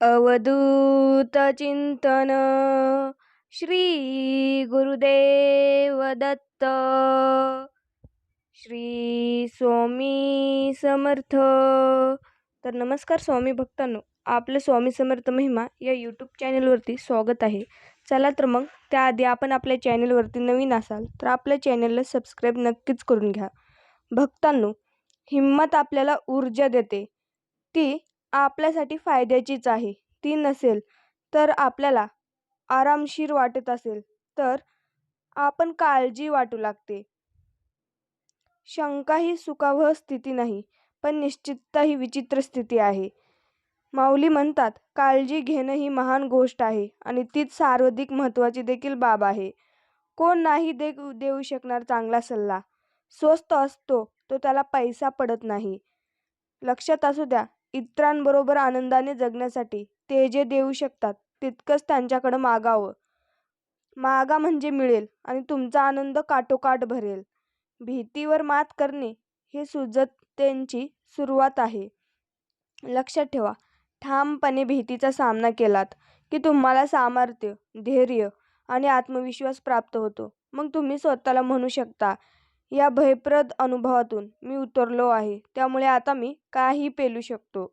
अवधूत चिंतन. श्री गुरुदेव दत्त. श्री स्वामी समर्थ. तर नमस्कार स्वामी भक्तांनो आपलं स्वामी समर्थ महिमा या यूट्यूब चॅनलवरती स्वागत आहे. चला तर मग त्याआधी आपण आपल्या चॅनलवरती नवीन असाल तर आपल्या चॅनलला सबस्क्राईब नक्कीच करून घ्या. भक्तांनो हिंमत आपल्याला ऊर्जा देते. ती आपल्यासाठी फायद्याचीच आहे. ती नसेल तर आपल्याला आरामशीर वाटत असेल तर आपण काळजी वाटू लागते. शंका ही सुखावह स्थिती नाही पण निश्चितता ही विचित्र स्थिती आहे. माऊली म्हणतात काळजी घेणं ही महान गोष्ट आहे आणि तीच सर्वाधिक महत्त्वाची देखील बाब आहे. कोण नाही दे देऊ शकणार चांगला सल्ला. स्वस्त असतो तो त्याला पैसा पडत नाही. लक्षात असू द्या इतरांबरोबर आनंदाने जगण्यासाठी ते जे देऊ शकतात तितकंच त्यांच्याकडं मागावं. मागा म्हणजे मिळेल आणि तुमचा आनंद काठोकाठ भरेल. भीतीवर मात करणे हे सुजतेंची सुरुवात आहे. लक्षात ठेवा ठामपणे भीतीचा सामना केलात की तुम्हाला सामर्थ्य धैर्य आणि आत्मविश्वास प्राप्त होतो. मग तुम्ही स्वतःला म्हणू शकता या भयप्रद अनुभवातून मी उतरलो आहे. त्यामुळे आता मी काही पेलू शकतो.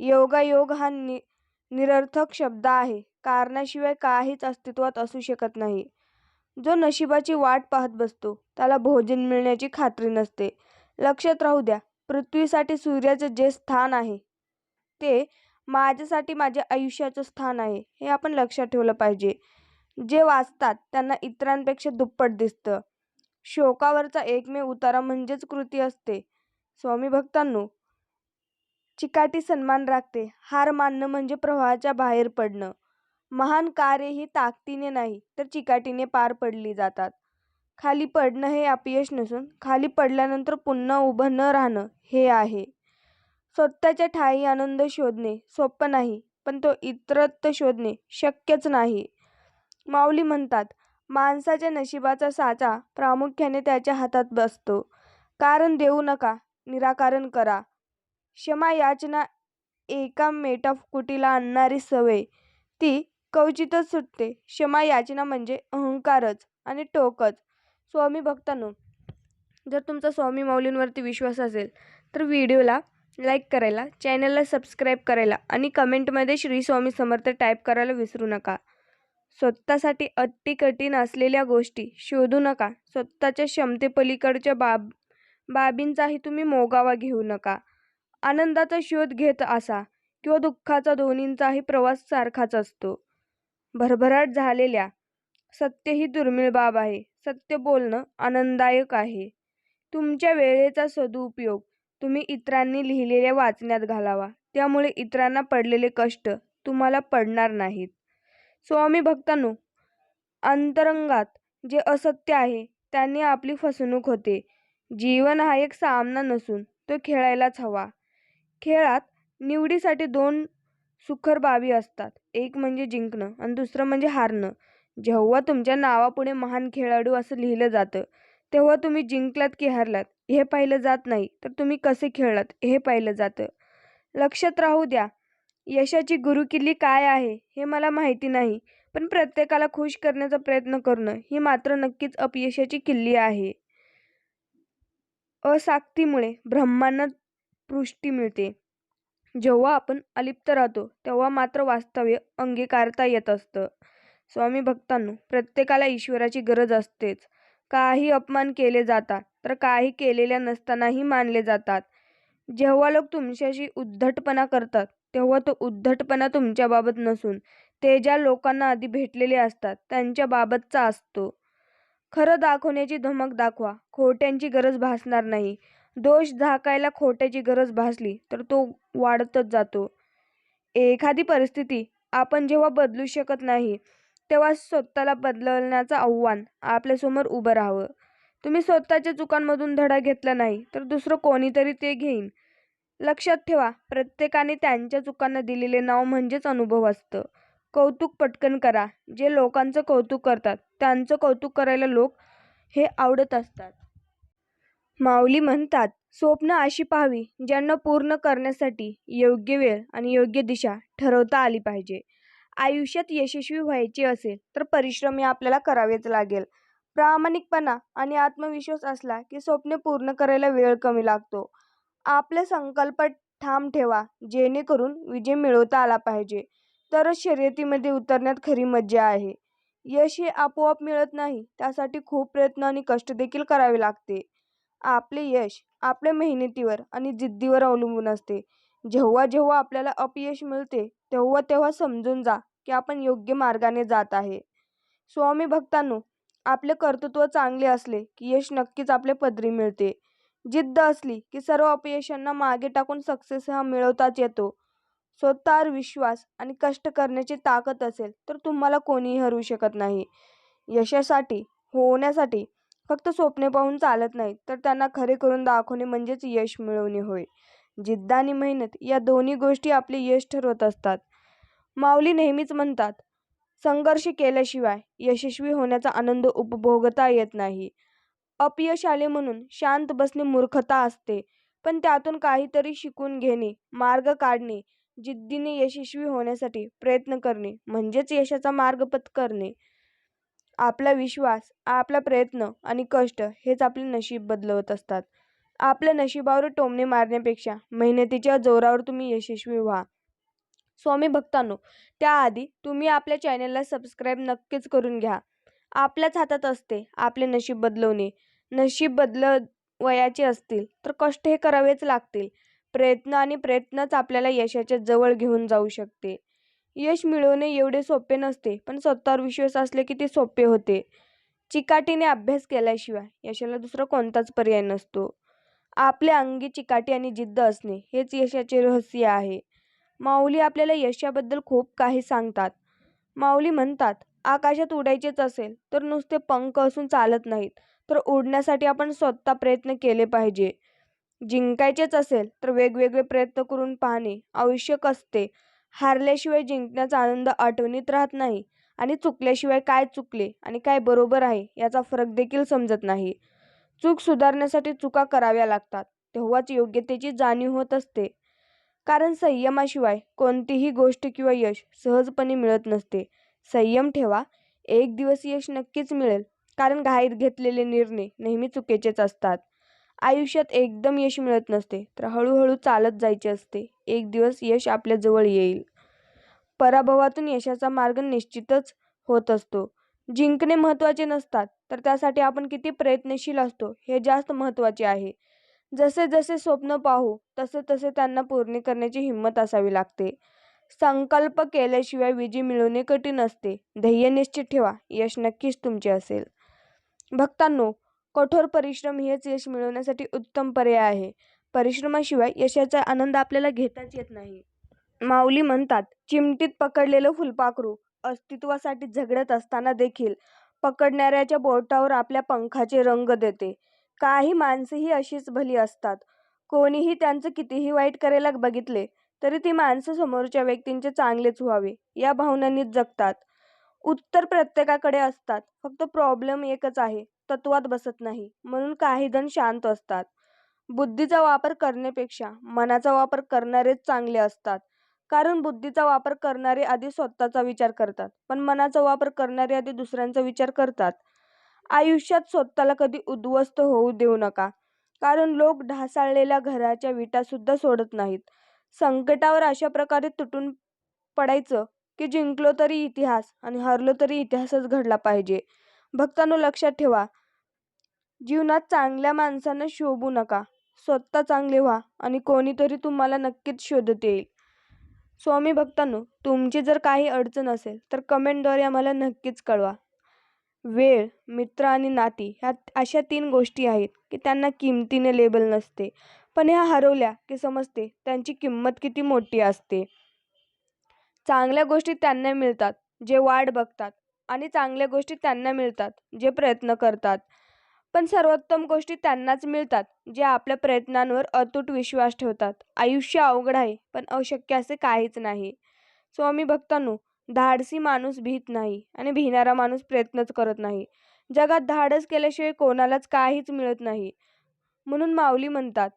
योगायोग हा नि निरर्थक शब्द आहे. कारणाशिवाय काहीच अस्तित्वात असू शकत नाही. जो नशिबाची वाट पाहत बसतो त्याला भोजन मिळण्याची खात्री नसते. लक्षात राहू द्या पृथ्वीसाठी सूर्याचं जे स्थान आहे ते माझ्यासाठी माझ्या आयुष्याचं स्थान आहे हे आपण लक्षात ठेवलं पाहिजे. जे वाचतात त्यांना इतरांपेक्षा दुप्पट दिसतं. शोकावरचा एकमेव उतारा म्हणजेच कृती असते. स्वामी भक्तांनो चिकाटी सन्मान राखते. हार मानणं म्हणजे प्रवाहाच्या बाहेर पडणं. महान कार्य ही ताकदीने नाही तर चिकाटीने पार पडली जातात. खाली पडणं हे अपयश नसून खाली पडल्यानंतर पुन्हा उभं न राहणं हे आहे. स्वतःच्या ठाई आनंद शोधणे सोपं नाही पण तो इतरत्र शोधणे शक्यच नाही. माऊली म्हणतात माणसाच्या नशिबाचा साचा प्रामुख्याने त्याच्या हातात बसतो. कारण देऊ नका निराकरण करा. क्षमा याचना एका मेटाकुटीला आणणारी सवय. ती कवचितच सुटते. क्षमा याचना म्हणजे अहंकारच आणि टोकच. स्वामी भक्तांनो जर तुमचा स्वामी माऊलींवरती विश्वास असेल तर व्हिडिओला लाईक करायला चॅनलला सबस्क्राईब करायला आणि कमेंटमध्ये श्री स्वामी समर्थ टाईप करायला विसरू नका. स्वतःसाठी अति कठीण असलेल्या गोष्टी शोधू नका. स्वतःच्या क्षमतेपलीकडच्या बाब बाबींचाही तुम्ही मोगावा घेऊ नका. आनंदाचा शोध घेत असा किंवा दुःखाचा दोन्हींचाही प्रवास सारखाच असतो. भरभराट झालेल्या सत्य ही दुर्मिळ बाब आहे. सत्य बोलणं आनंददायक आहे. तुमच्या वेळेचा सदुपयोग तुम्ही इतरांनी लिहिलेल्या वाचण्यात घालावा. त्यामुळे इतरांना पडलेले कष्ट तुम्हाला पडणार नाहीत. स्वामी भक्तांनो अंतरंगात जे असत्य आहे त्यांनी आपली फसवणूक होते. जीवन हा एक सामना नसून तो खेळायलाच हवा. खेळात निवडीसाठी दोन सुखर बाबी असतात. एक म्हणजे जिंकणं आणि दुसरं म्हणजे हारणं जेव्हा तुमच्या नावापुढे महान खेळाडू असं लिहिलं जातं तेव्हा तुम्ही जिंकलात की हरलात हे पाहिलं जात नाही तर तुम्ही कसे खेळलात हे पाहिलं जातं. लक्षात राहू द्या यशाची गुरुकिल्ली काय आहे हे मला माहिती नाही पण प्रत्येकाला खुश करण्याचा प्रयत्न करणं ही मात्र नक्कीच अपयशाची किल्ली आहे. असाक्तीमुळे ब्रह्मांना पुष्टी मिळते. जेव्हा आपण अलिप्त राहतो तेव्हा मात्र वास्तव्य अंगीकारता येत असतं. स्वामी भक्तांनो प्रत्येकाला ईश्वराची गरज असतेच. काही अपमान केले जातात तर काही केलेल्या नसतानाही मानले जातात. जेव्हा लोक तुमच्याशी उद्धटपणा करतात तेव्हा तो उद्धटपणा तुमच्याबाबत नसून ते ज्या लोकांना आधी भेटलेले असतात त्यांच्याबाबतचा असतो. खरं दाखवण्याची धमक दाखवा. खोट्यांची गरज भासणार नाही. दोष झाकायला खोट्याची गरज भासली तर तो वाढतच जातो. एखादी परिस्थिती आपण जेव्हा बदलू शकत नाही तेव्हा स्वतःला बदलण्याचं आव्हान आपल्यासमोर उभं राहावं. तुम्ही स्वतःच्या चुकांमधून धडा घेतला नाही तर दुसरं कोणीतरी ते घेईन. लक्षात ठेवा प्रत्येकाने त्यांच्या चुकांना दिलेले नाव म्हणजेच अनुभव असतं. कौतुक पटकन करा. जे लोकांचं कौतुक करतात त्यांचं कौतुक करायला लोक हे आवडत असतात. माऊली म्हणतात स्वप्न अशी पाहावी ज्यांना पूर्ण करण्यासाठी योग्य वेळ आणि योग्य दिशा ठरवता आली पाहिजे. आयुष्यात यशस्वी व्हायचे असेल तर परिश्रम हे आपल्याला करावेच लागेल. प्रामाणिकपणा आणि आत्मविश्वास असला की स्वप्ने पूर्ण करायला वेळ कमी लागतो. आपले संकल्प ठाम ठेवा जेणेकरून विजय मिळवता आला पाहिजे. तरच शर्यतीमध्ये उतरण्यात खरी मज्जा आहे. यश हे आपोआप मिळत नाही त्यासाठी खूप प्रयत्न आणि कष्ट देखील करावे लागते. आपले यश आपल्या मेहनतीवर आणि जिद्दीवर अवलंबून असते. जेव्हा जेव्हा आपल्याला अपयश मिळते तेव्हा तेव्हा समजून जा की आपण योग्य मार्गाने जात आहे. स्वामी भक्तांनो आपले कर्तृत्व चांगले असले की यश नक्कीच आपले पदरी मिळते. जिद्द असली की सर्व अपयशांना मागे टाकून सक्सेस हा मिळवताच येतो. स्वतःवर विश्वास आणि कष्ट करण्याची ताकद असेल तर तुम्हाला कोणीही हरवू शकत नाही. यशासाठी होण्यासाठी फक्त स्वप्ने पाहून चालत नाही तर त्यांना खरे करून दाखवणे म्हणजेच यश मिळवणे होय. जिद्द आणि मेहनत या दोन्ही गोष्टी आपले यश ठरवत असतात. माऊली नेहमीच म्हणतात संघर्ष केल्याशिवाय यशस्वी होण्याचा आनंद उपभोगता येत नाही. अपयश आले म्हणून शांत बसणे मूर्खता असते. पण त्यातून काहीतरी शिकून घेणे मार्ग काढणे जिद्दीने यशस्वी होण्यासाठी प्रयत्न करणे म्हणजेच यशाचा मार्ग पत्करणे आपला विश्वास आपला प्रयत्न आणि कष्ट हेच आपले नशीब बदलवत असतात. आपल्या नशिबावर टोमणे मारण्यापेक्षा मेहनतीच्या जोरावर तुम्ही यशस्वी व्हा. स्वामी भक्तांनो त्याआधी तुम्ही आपल्या चॅनलला सबस्क्राईब नक्कीच करून घ्या. आपल्याच हातात असते आपले नशीब बदलवणे. नशीब बदलवयाचे असतील तर कष्ट हे करावेच लागतील. प्रयत्न आणि प्रयत्नच आपल्याला यशाच्या जवळ घेऊन जाऊ शकते. यश मिळवणे एवढे सोपे नसते पण स्वतःवर विश्वास असले की ते सोपे होते. चिकाटीने अभ्यास केल्याशिवाय यशाला दुसरा कोणताच पर्याय नसतो. आपल्या अंगी चिकाटी आणि जिद्द असणे हेच यशाचे रहस्य आहे. माऊली आपल्याला यशाबद्दल खूप काही सांगतात. माऊली म्हणतात आकाशात उडायचेच असेल तर नुसते पंख असून चालत नाहीत. तर ओढण्यासाठी आपण स्वतः प्रयत्न केले पाहिजे. जिंकायचेच असेल तर वेगवेगळे प्रयत्न करून पाहणे आवश्यक असते. हारल्याशिवाय जिंकण्याचा आनंद आठवणीत राहत नाही आणि चुकल्याशिवाय काय चुकले आणि काय बरोबर आहे याचा फरक देखील समजत नाही. चूक सुधारण्यासाठी चुका कराव्या लागतात तेव्हाच योग्यतेची जाणीव होत असते. कारण संयमाशिवाय कोणतीही गोष्ट किंवा यश सहजपणे मिळत नसते. संयम ठेवा एक दिवस यश नक्कीच मिळेल. कारण घाईत घेतलेले निर्णय नेहमी चुकीचेच असतात. आयुष्यात एकदम यश मिळत नसते तर हळूहळू चालत जायचे असते. एक दिवस यश आपल्या जवळ येईल. पराभवातून यशाचा मार्ग निश्चितच होत असतो. जिंकणे महत्त्वाचे नसतात तर त्यासाठी आपण किती प्रयत्नशील असतो हे जास्त महत्त्वाचे आहे. जसे जसे स्वप्न पाहू तसे तसे त्यांना पूर्ण करण्याची हिंमत असावी लागते. संकल्प केल्याशिवाय विजय मिळवणे कठीण असते. ध्येय निश्चित ठेवा यश नक्कीच तुमचे असेल. भक्तांनो कठोर परिश्रम हेच यश मिळवण्यासाठी उत्तम पर्याय आहे. परिश्रमाशिवाय यशाचा आनंद आपल्याला घेताच येत नाही. माऊली म्हणतात चिमटीत पकडलेलं फुलपाखरू अस्तित्वासाठी झगडत असताना देखील पकडणाऱ्याच्या बोटावर आपल्या पंखाचे रंग देते. काही माणसंही अशीच भली असतात. कोणीही त्यांचं कितीही वाईट करायला बघितले तरी ती माणसं समोरच्या व्यक्तींचे चांगलेच व्हावे या भावनांनीच जगतात. उत्तर प्रत्येकाकडे असतात. फक्त प्रॉब्लेम एकच आहे तत्वात बसत नाही. म्हणून काही जण शांत असतात. बुद्धीचा वापर करण्यापेक्षा मनाचा वापर करणारेच चांगले असतात. कारण बुद्धीचा वापर करणारे आधी स्वतःचा विचार करतात पण मनाचा वापर करणारे आधी दुसऱ्यांचा विचार करतात. आयुष्यात स्वतःला कधी उद्ध्वस्त होऊ देऊ नका. कारण लोक ढासाळलेल्या घराच्या विटासुद्धा सोडत नाहीत. संकटावर अशा प्रकारे तुटून पडायचं की जिंकलो तरी इतिहास आणि हरलो तरी इतिहासच घडला पाहिजे. भक्तांनो लक्षात ठेवा. जीवनात चांगल्या माणसांना शोभू नका. स्वतः चांगले व्हा आणि कोणीतरी तुम्हाला नक्कीच शोधत येईल. स्वामी भक्तांनो तुमची जर काही अडचण असेल तर कमेंटद्वारे आम्हाला नक्कीच कळवा. वेळ मित्र आणि नाती ह्या अशा तीन गोष्टी आहेत की त्यांना किमतीने लेबल नसते. पण ह्या हरवल्या की समजते त्यांची किंमत किती मोठी असते. चांगल्या गोष्टी त्यांना मिळतात जे वाट बघतात आणि चांगल्या गोष्टी त्यांना मिळतात जे प्रयत्न करतात. पण सर्वोत्तम गोष्टी त्यांनाच मिळतात जे आपल्या प्रयत्नांवर अतूट विश्वास ठेवतात. आयुष्य अवघड आहे पण अशक्य असे काहीच नाही. स्वामी भक्तांनो धाडसी माणूस भीत नाही आणि भिणारा माणूस प्रयत्नच करत नाही. जगात धाडस केल्याशिवाय कोणालाच काहीच मिळत नाही. म्हणून माऊली म्हणतात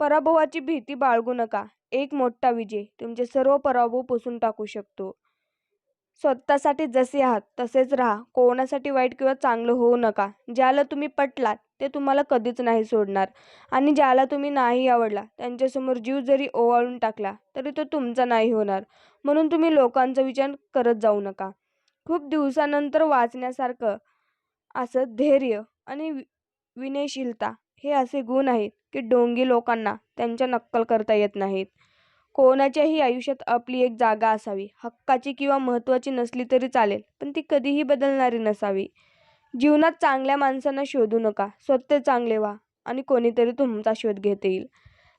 पराभवाची भीती बाळगू नका. एक मोठा विजय. तुमचे सर्व पराभव पुसून टाकू शकतो. स्वतःसाठी जसे आहात तसेच राहा. कोणासाठी वाईट किंवा चांगलं होऊ नका. ज्याला तुम्ही पटलात ते तुम्हाला कधीच नाही सोडणार. आणि ज्याला तुम्ही नाही आवडला त्यांच्यासमोर जीव जरी ओवाळून टाकला तरी तो तुमचा नाही होणार. म्हणून तुम्ही लोकांचा विचार करत जाऊ नका. खूप दिवसानंतर वाचण्यासारखं असं धैर्य आणि वि विनयशीलता हे असे गुण आहेत की डोंगी लोकांना त्यांच्या नक्कल करता येत नाहीत. कोणाच्याही आयुष्यात आपली एक जागा असावी. हक्काची किंवा महत्त्वाची नसली तरी चालेल पण ती कधीही बदलणारी नसावी. जीवनात चांगल्या माणसांना शोधू नका. स्वतः चांगले व्हा आणि कोणीतरी तुमचा शोध घेता येईल.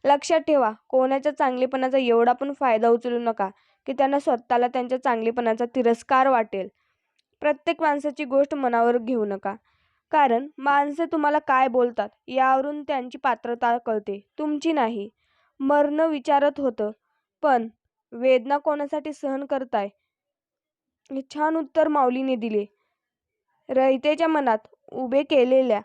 लक्षात ठेवा कोणाच्या चांगलेपणाचा एवढा पण फायदा उचलू नका की त्यांना स्वतःला त्यांच्या चांगलेपणाचा तिरस्कार वाटेल. प्रत्येक माणसाची गोष्ट मनावर घेऊ नका. कारण माणसे तुम्हाला काय बोलतात यावरून त्यांची पात्रता कळते तुमची नाही. मरणं विचारत होतं पण वेदना कोणासाठी सहन करताय? हे छान उत्तर माऊलीने दिले. रयतेच्या मनात उभे केलेल्या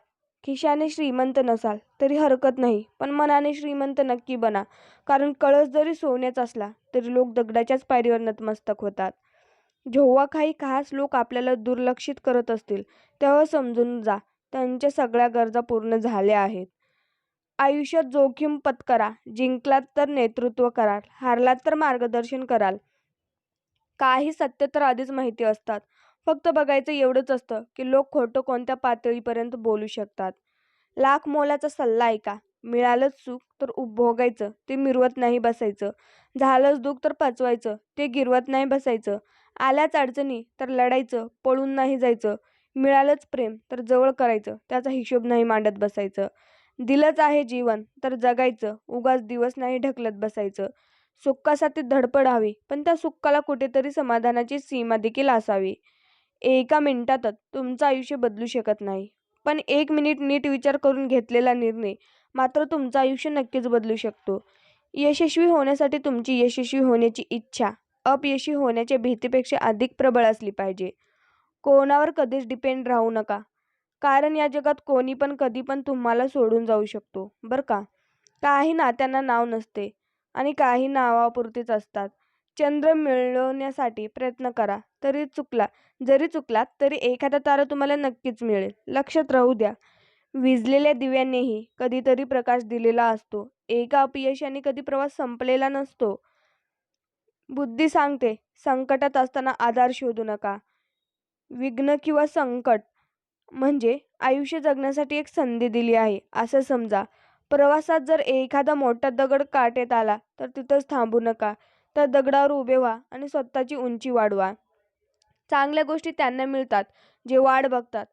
खिशाने श्रीमंत नसाल तरी हरकत नाही पण मनाने श्रीमंत नक्की बना. कारण कळस जरी सोन्याचा असला तरी लोक दगडाच्याच पायरीवर नतमस्तक होतात. जेव्हा काही खास लोक आपल्याला दुर्लक्षित करत असतील तेव्हा समजून जा त्यांच्या सगळ्या गरजा पूर्ण झाल्या आहेत. आयुष्यात जोखीम पत्करा जिंकलात तर नेतृत्व कराल हारलात तर मार्गदर्शन कराल. काही सत्य तर आधीच माहिती असतात. फक्त बघायचं एवढंच असतं की लोक खोटं कोणत्या पातळीपर्यंत बोलू शकतात. लाख मोलाचा सल्ला ऐका. मिळालंच सुख तर उपभोगायचं ते मिरवत नाही बसायचं. झालंच दुःख तर पचवायचं ते गिरवत नाही बसायचं. आल्याच अडचणी तर लढायचं पळून नाही जायचं. मिळालंच प्रेम तर जवळ करायचं त्याचा हिशोब नाही मांडत बसायचं. दिलंच आहे जीवन तर जगायचं उगाच दिवस नाही ढकलत बसायचं. सुखासाठी धडपड हवी पण त्या सुखाला कुठेतरी समाधानाची सीमा देखील असावी. एका मिनिटातच तुमचं आयुष्य बदलू शकत नाही. पण एक मिनिट नीट विचार करून घेतलेला निर्णय मात्र तुमचं आयुष्य नक्कीच बदलू शकतो. यशस्वी होण्यासाठी तुमची यशस्वी होण्याची इच्छा अपयशी होण्याच्या भीतीपेक्षा अधिक प्रबळ असली पाहिजे. कोणावर कधीच डिपेंड राहू नका. कारण या जगात कोणी पण कधी पण तुम्हाला सोडून जाऊ शकतो बरं का? काही नात्यांना नाव नसते आणि काही नावापुरतीच असतात. चंद्र मिळवण्यासाठी प्रयत्न करा तरी चुकला जरी चुकलात तरी एखादा तारा तुम्हाला नक्कीच मिळेल. लक्षात राहू द्या. विजलेल्या दिव्यांनीही कधीतरी प्रकाश दिलेला असतो. एका अपयशाने कधी प्रवास संपलेला नसतो. बुद्धी सांगते संकटात असताना आधार शोधू नका. विघ्न किंवा संकट म्हणजे आयुष्य जगण्यासाठी एक संधी दिली आहे असं समजा. प्रवासात जर एखादा मोठा दगड काटेत आला तर तिथंच थांबू नका. तर दगडावर उभे व्हा आणि स्वतःची उंची वाढवा. चांगल्या गोष्टी त्यांना मिळतात जे वाढ बघतात.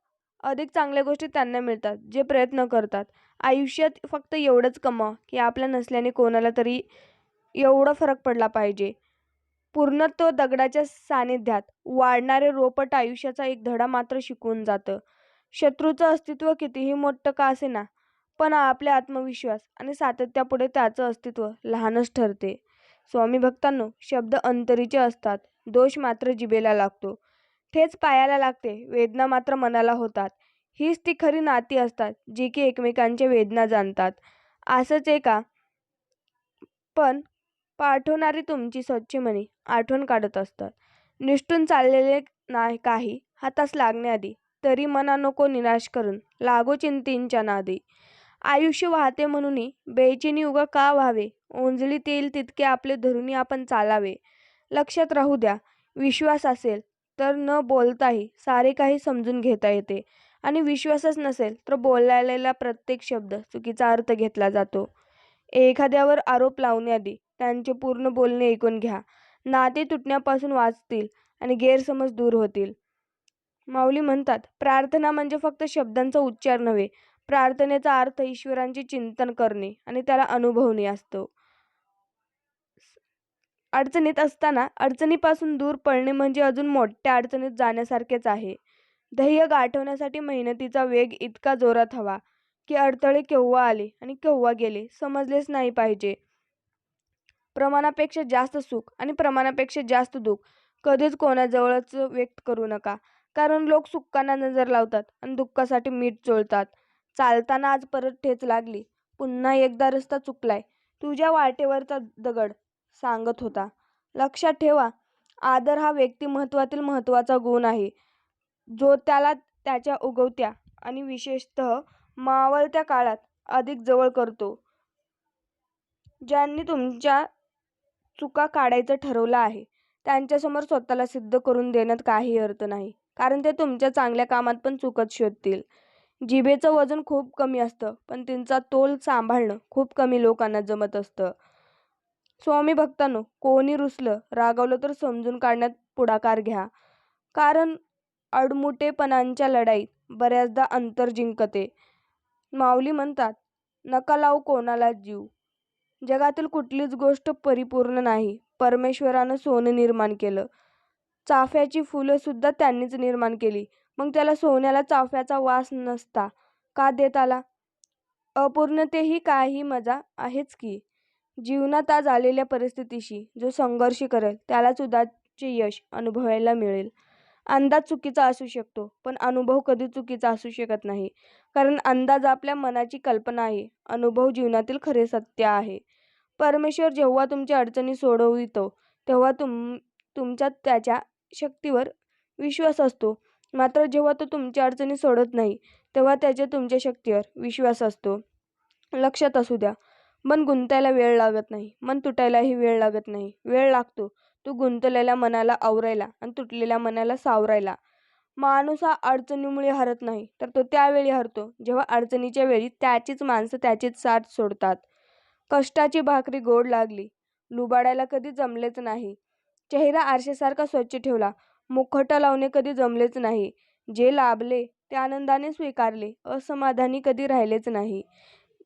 अधिक चांगल्या गोष्टी त्यांना मिळतात जे प्रयत्न करतात. आयुष्यात फक्त एवढंच कमा की आपल्या नसल्याने कोणाला तरी एवढा फरक पडला पाहिजे. पूर्णत्व दगडाच्या सानिध्यात वाढणारे रोपट आयुष्याचा एक धडा मात्र शिकून जातं. शत्रूचं अस्तित्व कितीही मोठं का असेना पण आपल्या आत्मविश्वास आणि सातत्यापुढे त्याचं अस्तित्व लहानच ठरते. स्वामी भक्तांनो शब्द अंतरीचे असतात दोष मात्र जिभेला लागतो. ठेच पायाला लागते. वेदना मात्र मनाला होतात. हीच ती खरी नाती असतात जी की एकमेकांच्या वेदना जाणतात. असंच एका पण पाठवणारी तुमची स्वच्छ मनी आठवण काढत असतात. निष्ठून चाललेले नाही काही हातास लागण्याआधी तरी मना नको निराश करून लागो चिंतींच्या नादी. आयुष्य वाहते म्हणूनही बेचिनी उगा का व्हावे? ओंजळीत येईल तितके आपले धरुणी आपण चालावे. लक्षात राहू द्या विश्वास असेल तर न बोलताही सारे काही समजून घेता येते. आणि विश्वासच नसेल तर बोलायला प्रत्येक शब्द चुकीचा अर्थ घेतला जातो. एखाद्यावर आरोप लावण्याआधी त्यांचे पूर्ण बोलणे ऐकून घ्या. नाते तुटण्यापासून वाचतील आणि गैरसमज दूर होतील. माऊली म्हणतात प्रार्थना म्हणजे फक्त शब्दांचा उच्चार नव्हे प्रार्थनेचा अर्थ ईश्वरांचे चिंतन करणे आणि त्याला अनुभवणे असतो. अडचणीत असताना अडचणीपासून दूर पळणे म्हणजे अजून मोठ्या अडचणीत जाण्यासारखेच आहे. ध्येय गाठवण्यासाठी मेहनतीचा वेग इतका जोरात हवा की अडथळे केव्हा आले आणि केव्हा गेले समजलेच नाही पाहिजे. प्रमाणापेक्षा जास्त सुख आणि प्रमाणापेक्षा जास्त दुःख कधीच कोणाजवळच व्यक्त करू नका. कारण लोक सुखांना नजर लावतात आणि दुःखासाठी मीठ चोळतात. चालताना आज परत ठेच लागली पुन्हा एकदा रस्ता चुकलाय तुझ्या वाटेवरचा दगड सांगत होता. लक्षात ठेवा आदर हा व्यक्तिमत्वातील महत्त्वाचा गुण आहे. जो त्याला त्याच्या उगवत्या आणि विशेषतः मावळत्या काळात अधिक जवळ करतो. ज्यांनी तुमच्या चुका काढायचं ठरवलं आहे त्यांच्यासमोर स्वतःला सिद्ध करून देण्यात काही अर्थ नाही कारण ते तुमच्या चांगल्या कामात पण चुकत शोधतील. जिभेचं वजन खूप कमी असतं पण त्यांचा तोल सांभाळणं खूप कमी लोकांना जमत असतं. स्वामी भक्तांनो कोणी रुसलं रागावलं तर समजून काढण्यात पुढाकार घ्या. कारण अडमुटेपणांच्या लढाईत बऱ्याचदा अंतर जिंकते. माऊली म्हणतात नका लावू कोणाला जीव. जगातील कुठलीच गोष्ट परिपूर्ण नाही. परमेश्वरानं सोनं निर्माण केलं. चाफ्याची फुलं सुद्धा त्यांनीच निर्माण केली. मग त्याला सोन्याला चाफ्याचा वास नसता. का देत आला? अपूर्णतेही काही मजा आहेच की जीवनात आज आलेल्या परिस्थितीशी जो संघर्ष करेल त्यालाच उद्याचे यश अनुभवायला मिळेल. अंदाज चुकीचा असू शकतो पण अनुभव कधी चुकीचा असू शकत नाही. कारण अंदाज आपल्या मनाची कल्पना आहे. अनुभव जीवनातील खरे सत्य आहे. परमेश्वर जेव्हा तुमच्या अडचणी सोडवितो तेव्हा तुम तुमच्यात त्याच्या शक्तीवर विश्वास असतो. मात्र जेव्हा तो तुमच्या अडचणी सोडत नाही तेव्हा त्याच्या तुमच्या शक्तीवर विश्वास असतो. लक्षात असू द्या. मन गुंतायला वेळ लागत नाही. मन तुटायलाही वेळ लागत नाही. वेळ लागतो. तो गुंतलेल्या मनाला आवरायला आणि तुटलेल्या मनाला सावरायला. माणूस हा अडचणीमुळे हरत नाही तर तो त्यावेळी हरतो जेव्हा अडचणीच्या वेळी त्याचीच माणसं त्याचीच साथ सोडतात. कष्टाची भाकरी गोड लागली. लुबाडायला कधी जमलेच नाही. चेहरा आरशासारखा स्वच्छ ठेवला. मुखट लावणे कधी जमलेच नाही. जे लाभले ते आनंदाने स्वीकारले. असमाधानी कधी राहिलेच नाही.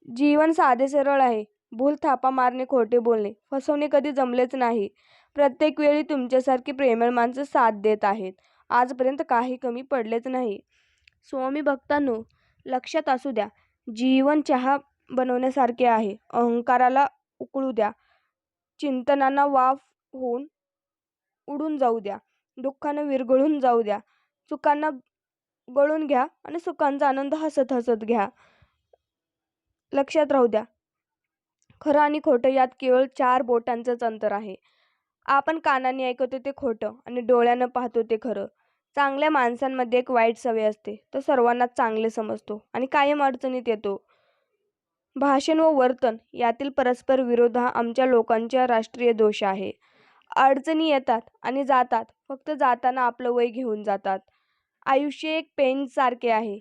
जीवन साधे सरळ आहे. भूल थापा मारणे खोटे बोलणे. फसवणे कधी जमलेच नाही. प्रत्येक वेळी तुमच्यासारखी प्रेमळ माणसं साथ देत आहेत. आजपर्यंत काही कमी पडलेच नाही. स्वामी भक्तांनो लक्षात असू द्या जीवन चहा बनवण्यासारखे आहे. अहंकाराला उकळू द्या. चिंतनांना वाफ होऊन उडून जाऊ द्या. दुःखानं विरघळून जाऊ द्या. चुकांना गळून घ्या आणि सुखांचा आनंद हसत हसत घ्या. लक्षात राहू द्या. खरं आणि खोटं यात केवळ चार बोटांचंच अंतर आहे. आपण कानाने ऐकतो ते खोटं आणि डोळ्यानं पाहतो ते खरं. चांगल्या माणसांमध्ये एक वाईट सवय असते. तो सर्वांनाच चांगले समजतो आणि कायम अडचणीत येतो. भाषण व वर्तन यातील परस्पर विरोध हा आमच्या लोकांच्या राष्ट्रीय दोष आहे. अडचणी येतात आणि जातात. फक्त जाताना आपलं वय घेऊन जातात. आयुष्य एक पेनसारखे आहे.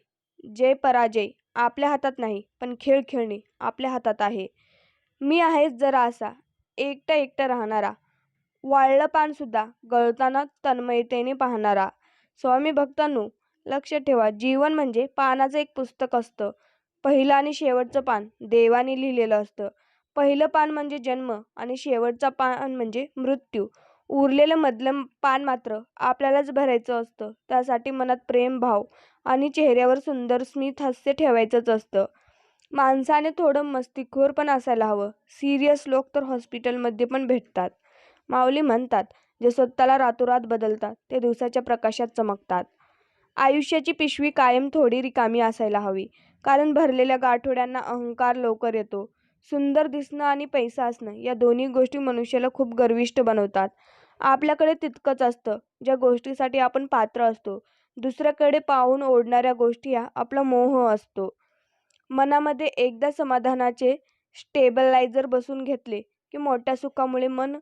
जय पराजय. आपल्या हातात नाही पण खेळ खेळणे आपल्या हातात आहे. मी आहेच जरा असा एकटा एकटा राहणारा. वाळलं पानसुद्धा गळताना तन्मयतेने पाहणारा. स्वामी भक्तांनो लक्ष ठेवा जीवन म्हणजे पानाचं एक पुस्तक असतं. पहिलं आणि शेवटचं पान देवाने लिहिलेलं असतं. पहिलं पान म्हणजे जन्म आणि शेवटचा पान म्हणजे मृत्यू. उरलेलं मधलं पान मात्र आपल्यालाच भरायचं असतं. त्यासाठी मनात प्रेम भाव आणि चेहऱ्यावर सुंदर स्मित हास्य ठेवायचंच असतं. माणसाने थोडं मस्तीखोर पण असायला हवं. सिरियस लोक तर हॉस्पिटलमध्ये पण भेटतात. माऊली म्हणतात जे स्वतःला रातोरात बदलतात ते दिवसाच्या प्रकाशात चमकतात. आयुष्याची पिशवी कायम थोडी रिकामी असायला हवी कारण भरलेल्या गाठोड्यांना अहंकार लवकर येतो. सुंदर दिसणं आणि पैसा असणं या दोन्ही गोष्टी मनुष्याला खूप गर्विष्ट बनवतात. आपल्याकडे तितकंच असतं ज्या गोष्टीसाठी आपण पात्र असतो. दुसऱ्याकडे पाहून ओढणाऱ्या गोष्टी हा आपला मोह असतो. मनामध्ये एकदा समाधानाचे स्टेबलायझर बसून घेतले की मोठ्या सुखामुळे मन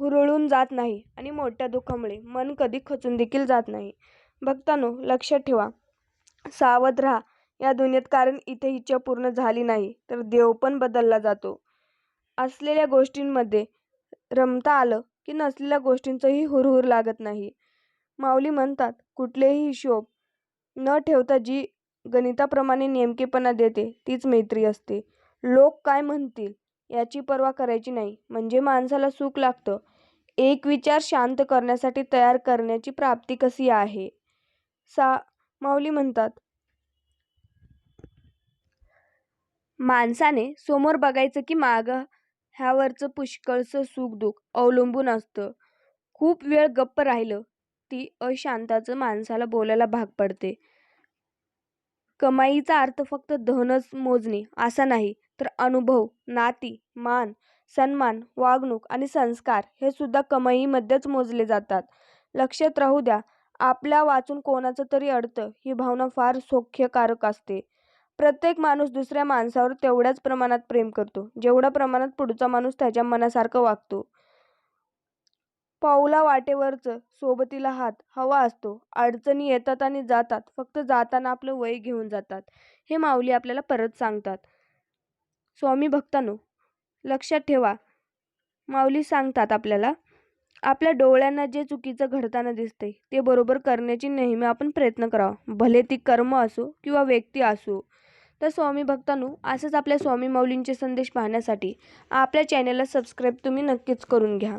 हुरळून जात नाही आणि मोठ्या दुःखामुळे मन कधी खचून देखील जात नाही. भक्तांनो लक्षात ठेवा. सावध राहा. या दुनियेत कारण इथे इच्छा पूर्ण झाली नाही तर देव पण बदलला जातो. असलेल्या गोष्टींमध्ये रमता आलं की नसलेल्या गोष्टींचंही हुरहुर लागत नाही. माऊली म्हणतात कुठलेही हिशोब न ठेवता जी गणिताप्रमाणे नेमकेपणा देते तीच मैत्री असते. लोक काय म्हणतील याची पर्वा करायची नाही. म्हणजे माणसाला सुख लागतं. एक विचार शांत करण्यासाठी तयार करण्याची प्राप्ती कशी आहे? सा माऊली म्हणतात माणसाने समोर बघायचं की मागं ह्यावरचं पुष्कळचं सुख दुःख अवलंबून असतं. खूप वेळ गप्प राहिलं. ती अशांताचं माणसाला बोलायला भाग पडते. कमाईचा अर्थ फक्त धनच मोजणे असा नाही तर अनुभव नाती मान सन्मान वागणूक आणि संस्कार हे सुद्धा कमाईमध्येच मोजले जातात. लक्षात राहू द्या आपल्या वाचून कोणाचं तरी अडतं ही भावना फार सौख्यकारक असते. प्रत्येक माणूस दुसऱ्या माणसावर तेवढ्याच प्रमाणात प्रेम करतो जेवढ्या प्रमाणात पुढचा माणूस त्याच्या मनासारखं वागतो. पाऊला वाटेवरचं सोबतीला हात. हवा असतो. अडचणी येतात आणि जातात. फक्त जाताना आपलं वय घेऊन जातात. हे माऊली आपल्याला परत सांगतात. स्वामी भक्तांनो लक्षात ठेवा. माऊली सांगतात आपल्याला आपल्या डोळ्यांना जे चुकीचं घडताना दिसते ते बरोबर करण्याची नेहमी आपण प्रयत्न करावा. भले ती कर्म असो किंवा व्यक्ती असो. तर स्वामी भक्तांनो असंच आपल्या स्वामी माऊलींचे संदेश पाहण्यासाठी आपल्या चॅनलला सबस्क्राईब तुम्ही नक्कीच करून घ्या.